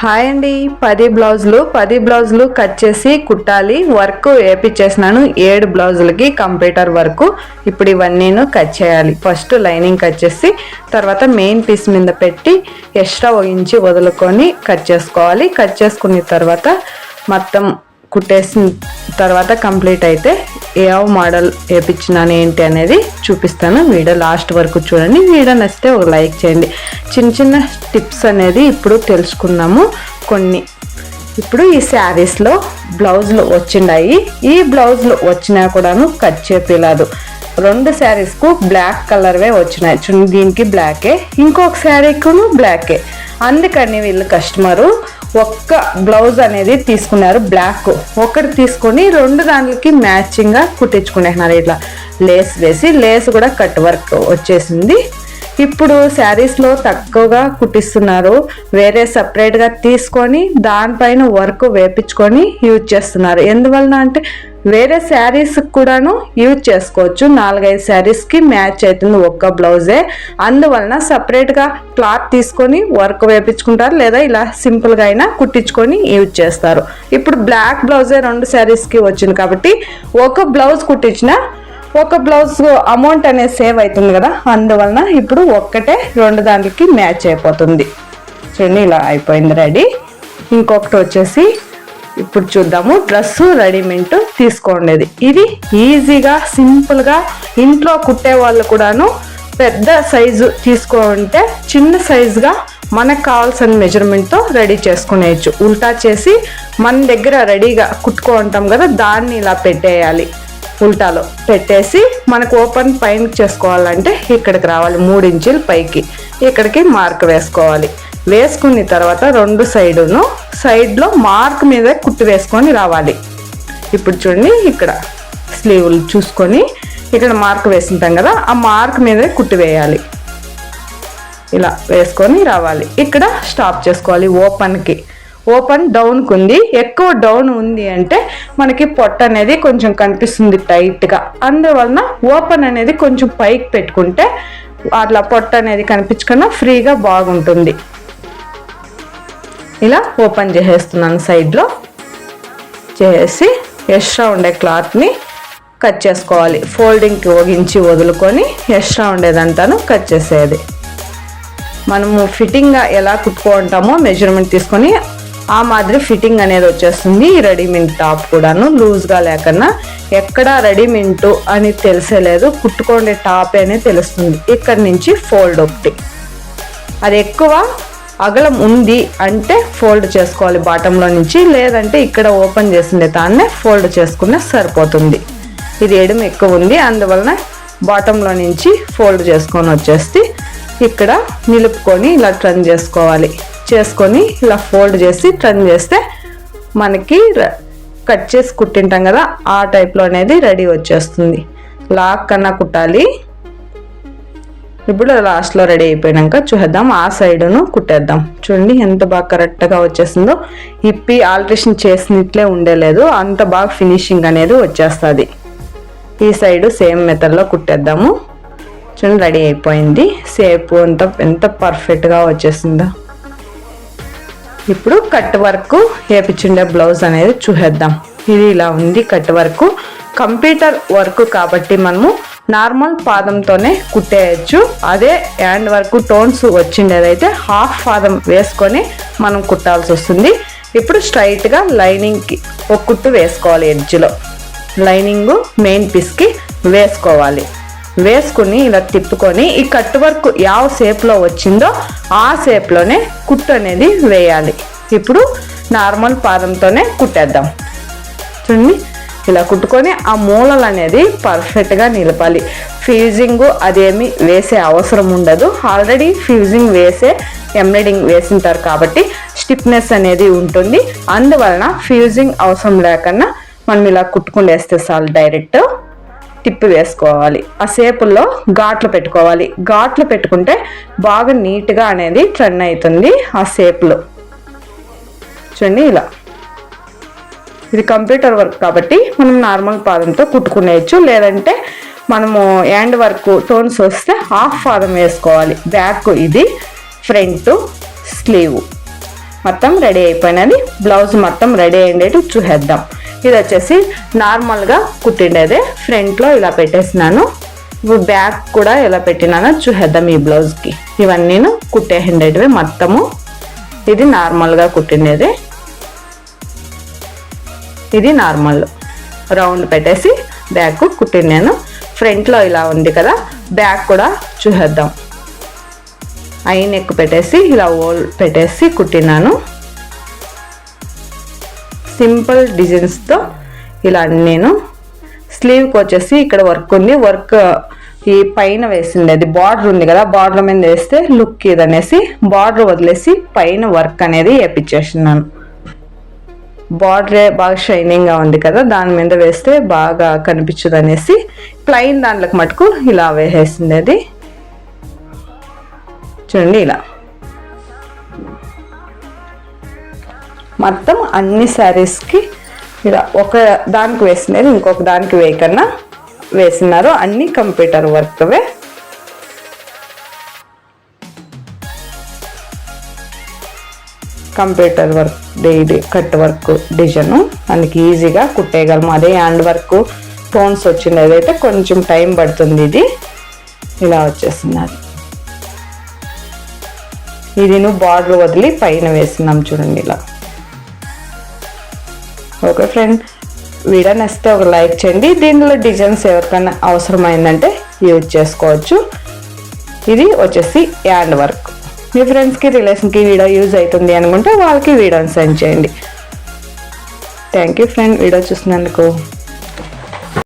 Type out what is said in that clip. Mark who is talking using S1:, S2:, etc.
S1: Hi అండి. పది బ్లౌజులు పది బ్లౌజులు కట్ చేసి కుట్టాలి. వర్క్ వేపించేసినాను ఏడు బ్లౌజులకి కంప్యూటర్ వర్క్. ఇప్పుడు ఇవన్నీను కట్ చేయాలి. ఫస్ట్ లైనింగ్ కట్ చేసి తర్వాత మెయిన్ పీస్ మీద పెట్టి ఎక్స్ట్రా ఇంచి వదులుకొని కట్ చేసుకోవాలి. కట్ చేసుకున్న తర్వాత మొత్తం కుట్టేసిన తర్వాత కంప్లీట్ అయితే ఏ మోడల్ వేపించినాను ఏంటి అనేది చూపిస్తాను. వీడియో లాస్ట్ వరకు చూడండి. వీడియో నచ్చితే ఒక లైక్ చేయండి. చిన్న చిన్న టిప్స్ అనేది ఇప్పుడు తెలుసుకున్నాము. కొన్ని ఇప్పుడు ఈ శారీస్లో బ్లౌజులు వచ్చిండాయి. ఈ బ్లౌజులు వచ్చినా కూడాను కట్ చేపిలేదు రెండు శారీస్కు బ్లాక్ కలర్వే వచ్చినాయి. దీనికి బ్లాకే. ఇంకొక శారీకును బ్లాకే. అందుకని వీళ్ళు కస్టమరు ఒక్క బ్లౌజ్ అనేది తీసుకున్నారు బ్లాక్. ఒకటి తీసుకొని రెండు దానికి మ్యాచింగ్గా కుట్టించుకునేస్తున్నారు ఇట్లా. లేస్ వేసి లేస్ కూడా కట్ వర్క్ వచ్చేసింది. ఇప్పుడు శారీస్లో తక్కువగా కుట్టిస్తున్నారు. వేరే సపరేట్గా తీసుకొని దానిపైన వర్క్ వేపించుకొని యూజ్ చేస్తున్నారు. ఎందువలన అంటే వేరే శారీస్ కూడాను యూజ్ చేసుకోవచ్చు. నాలుగైదు శారీస్కి మ్యాచ్ అవుతుంది ఒక్క బ్లౌజే అందువలన సపరేట్గా క్లాత్ తీసుకొని వర్క్ వేపించుకుంటారు లేదా ఇలా సింపుల్గా అయినా కుట్టించుకొని యూజ్ చేస్తారు. ఇప్పుడు బ్లాక్ బ్లౌజే రెండు శారీస్కి వచ్చింది కాబట్టి ఒక బ్లౌజ్ కుట్టించిన ఒక బ్లౌజ్ అమౌంట్ అనేది సేవ్ అవుతుంది కదా అందువలన ఇప్పుడు ఒక్కటే రెండు దానికి మ్యాచ్ అయిపోతుంది. చూడండి ఇలా అయిపోయింది రెడీ. ఇంకొకటి వచ్చేసి ఇప్పుడు చూద్దాము డ్రెస్సు రెడీమేడ్ తీసుకోండేది ఇది ఈజీగా సింపుల్గా ఇంట్లో కుట్టే వాళ్ళు కూడాను పెద్ద సైజు తీసుకుంటే చిన్న సైజుగా మనకు కావాల్సిన మెజర్మెంట్తో రెడీ చేసుకునేయచ్చు. ఉల్టా చేసి మన దగ్గర రెడీగా కుట్టుకో ఉంటాం కదా దాన్ని ఇలా పెట్టేయాలి. ఉల్టాలో పెట్టేసి మనకు ఓపెన్ పైన చేసుకోవాలంటే ఇక్కడికి రావాలి మూడు ఇంచులు పైకి. ఇక్కడికి మార్క్ వేసుకోవాలి. వేసుకున్న తర్వాత రెండు సైడును సైడ్లో మార్క్ మీద కుట్టు వేసుకొని రావాలి. ఇప్పుడు చూడండి ఇక్కడ స్లీవులు చూసుకొని ఇక్కడ మార్క్ వేసింటాం కదా ఆ మార్క్ మీదే కుట్టు వేయాలి. ఇలా వేసుకొని రావాలి. ఇక్కడ స్టాప్ చేసుకోవాలి ఓపెన్కి. ఓపెన్ డౌన్కి ఉంది ఎక్కువ డౌన్ ఉంది అంటే మనకి పొట్ట అనేది కొంచెం కనిపిస్తుంది టైట్గా. అందువలన ఓపెన్ అనేది కొంచెం పైకి పెట్టుకుంటే అట్లా పొట్ట అనేది కనిపించకుండా ఫ్రీగా బాగుంటుంది. ఇలా ఓపెన్ చేసేస్తున్నాను సైడ్లో. చేసి ఎక్స్ట్రా ఉండే క్లాత్ని కట్ చేసుకోవాలి. ఫోల్డింగ్కి ఒగించి వదులుకొని ఎక్స్ట్రా ఉండేదంతాను కట్ చేసేది. మనము ఫిట్టింగ్గా ఎలా కుట్టుకుంటామో మెజర్మెంట్ తీసుకొని ఆ మాదిరి ఫిట్టింగ్ అనేది వచ్చేస్తుంది. ఈ రెడీమేడ్ టాప్ కూడాను లూజ్గా లేకన్నా ఎక్కడ రెడీమేడ్ అని తెలిసేలేదు కుట్టుకోండే టాప్ అనేది తెలుస్తుంది. ఇక్కడ నుంచి ఫోల్డ్ ఒకటి. అది ఎక్కువ అగలం ఉంది అంటే ఫోల్డ్ చేసుకోవాలి బాటంలో నుంచి. లేదంటే ఇక్కడ ఓపెన్ చేసిండే దాన్నే ఫోల్డ్ చేసుకున్న సరిపోతుంది. ఇది ఎడమ ఎక్కువ ఉంది. అందువలన బాటంలో నుంచి ఫోల్డ్ చేసుకొని వచ్చేసి ఇక్కడ నిలుపుకొని ఇలా ట్రన్ చేసుకోవాలి. చేసుకొని ఇలా ఫోల్డ్ చేసి టర్న్ చేస్తే మనకి కట్ చేసి కుట్టింటాం కదా ఆ టైప్లో అనేది రెడీ వచ్చేస్తుంది. లాక్ కన్నా కుట్టాలి. ఇప్పుడు లాస్ట్లో రెడీ అయిపోయాక చూద్దాం ఆ సైడును కుట్టేద్దాం. చూడండి ఎంత బాగా కరెక్ట్గా వచ్చేసిందో. ఇప్పి ఆల్ట్రేషన్ చేసినట్లే ఉండేలేదు అంత బాగా ఫినిషింగ్ అనేది వచ్చేస్తుంది. ఈ సైడు సేమ్ మెథడ్లో కుట్టేద్దాము. చూడండి రెడీ అయిపోయింది. సేపు అంత ఎంత పర్ఫెక్ట్గా వచ్చేసిందో. ఇప్పుడు కట్ వర్క్ వేపించుండే బ్లౌజ్ అనేది చూసేద్దాం. ఇది ఇలా ఉంది కట్ వర్క్. కంప్యూటర్ వర్క్ కాబట్టి మనము నార్మల్ పాదంతోనే కుట్టేయచ్చు. అదే హ్యాండ్ వర్క్ టోన్స్ వచ్చిండేదైతే హాఫ్ పాదం వేసుకొని మనం కుట్టాల్సి వస్తుంది. ఇప్పుడు స్ట్రైట్గా లైనింగ్కి ఒక కుట్టు వేసుకోవాలి ఎడ్జ్లో. లైనింగ్ మెయిన్ పీస్కి వేసుకోవాలి. వేసుకుని ఇలా తిప్పుకొని ఈ కట్ వర్క్ యావ షేప్లో వచ్చిందో ఆ షేప్లోనే కుట్టు అనేది వేయాలి. ఇప్పుడు నార్మల్ పాదంతోనే కుట్టేద్దాం. చూడండి ఇలా కుట్టుకొని ఆ మూలలు అనేది పర్ఫెక్ట్గా నిలపాలి. ఫ్యూజింగ్ అదేమి వేసే అవసరం ఉండదు. ఆల్రెడీ ఫ్యూజింగ్ వేసే ఎంబ్రాయిడింగ్ వేసింటారు కాబట్టి స్టిఫ్నెస్ అనేది ఉంటుంది. అందువలన ఫ్యూజింగ్ అవసరం లేకుండా మనం ఇలా కుట్టుకుండేస్తే చాలు డైరెక్ట్ తిప్పి వేసుకోవాలి. ఆ సేపుల్లో ఘాట్లు పెట్టుకోవాలి. ఘాట్లు పెట్టుకుంటే బాగా నీట్గా అనేది ట్రన్ అవుతుంది ఆ సేపులో. చూడండి ఇలా. ఇది కంప్యూటర్ వర్క్ కాబట్టి మనం నార్మల్ పాదంతో కుట్టుకునేయచ్చు. లేదంటే మనము యాండ్ వర్క్ టోన్స్ వస్తే హాఫ్ పాదం వేసుకోవాలి. బ్యాక్ ఇది ఫ్రంట్ స్లీవ్. మొత్తం రెడీ అయిపోయినది. బ్లౌజ్ మొత్తం రెడీ అయ్యేటట్టు చూసేద్దాం. ఇది వచ్చేసి నార్మల్గా కుట్టిండేదే. ఫ్రంట్లో ఇలా పెట్టేసినాను. ఇప్పుడు బ్యాక్ కూడా ఎలా పెట్టినానో. చూసేద్దాం ఈ బ్లౌజ్కి ఇవన్నీ కుట్టేసిండేటివి మొత్తము. ఇది నార్మల్గా కుట్టిండేది. ఇది నార్మల్ రౌండ్ పెట్టేసి బ్యాక్ కుట్టినాను ఫ్రంట్లో ఇలా ఉంది కదా బ్యాక్ కూడా చూసేద్దాం. ఐ నెక్ పెట్టేసి ఇలా ఓల్ పెట్టేసి కుట్టినాను. సింపుల్ డిజైన్స్తో ఇలా నేను స్లీవ్కి వచ్చేసి ఇక్కడ వర్క్ ఉంది. వర్క్ ఈ పైన వేసింది. అది బార్డర్ ఉంది కదా బార్డర్ మీద వేస్తే లుక్ ఇదనేసి బార్డర్ వదిలేసి పైన వర్క్ అనేది వేపించేసినాను. బార్డరే బాగా షైనింగ్గా ఉంది కదా దాని మీద వేస్తే బాగా కనిపించదు అనేసి ప్లెయిన్ దాంట్లోకి మటుకు ఇలా వేసేసింది అది. చూడండి ఇలా. మొత్తం అన్ని శారీస్కి ఇలా ఒక దానికి వేసినది ఇంకొక దానికి వేయకన్నా వేసినారు. అన్ని computer వర్క్వే. Computer work daily cut work design. మనకి ఈజీగా కుట్టేయగలము అదే హ్యాండ్ వర్క్ ఫోన్స్ వచ్చినదైతే కొంచెం టైం పడుతుంది ఇది. ఇలా వచ్చేస్తున్నది. ఇది నువ్వు బార్డర్ వదిలి పైన వేసినాం చూడండి ఇలా. ఓకే ఫ్రెండ్ వీడియో నచ్చితే ఒక లైక్ చేయండి. దీనిలో డిజైన్స్ ఎవరికైనా అవసరమైందంటే యూజ్ చేసుకోవచ్చు. ఇది వచ్చేసి హ్యాండ్ వర్క్. మీ ఫ్రెండ్స్కి రిలేషన్కి వీడియో యూజ్ అవుతుంది అనుకుంటే వాళ్ళకి వీడియోని సెండ్ చేయండి. థ్యాంక్ యూ ఫ్రెండ్ వీడియో చూసినందుకు.